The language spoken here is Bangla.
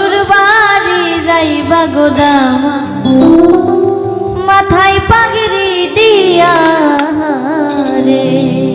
শ্বশুর বাড়ি যাইবা গোদামা মাথায় পাগড়ি দিয়া রে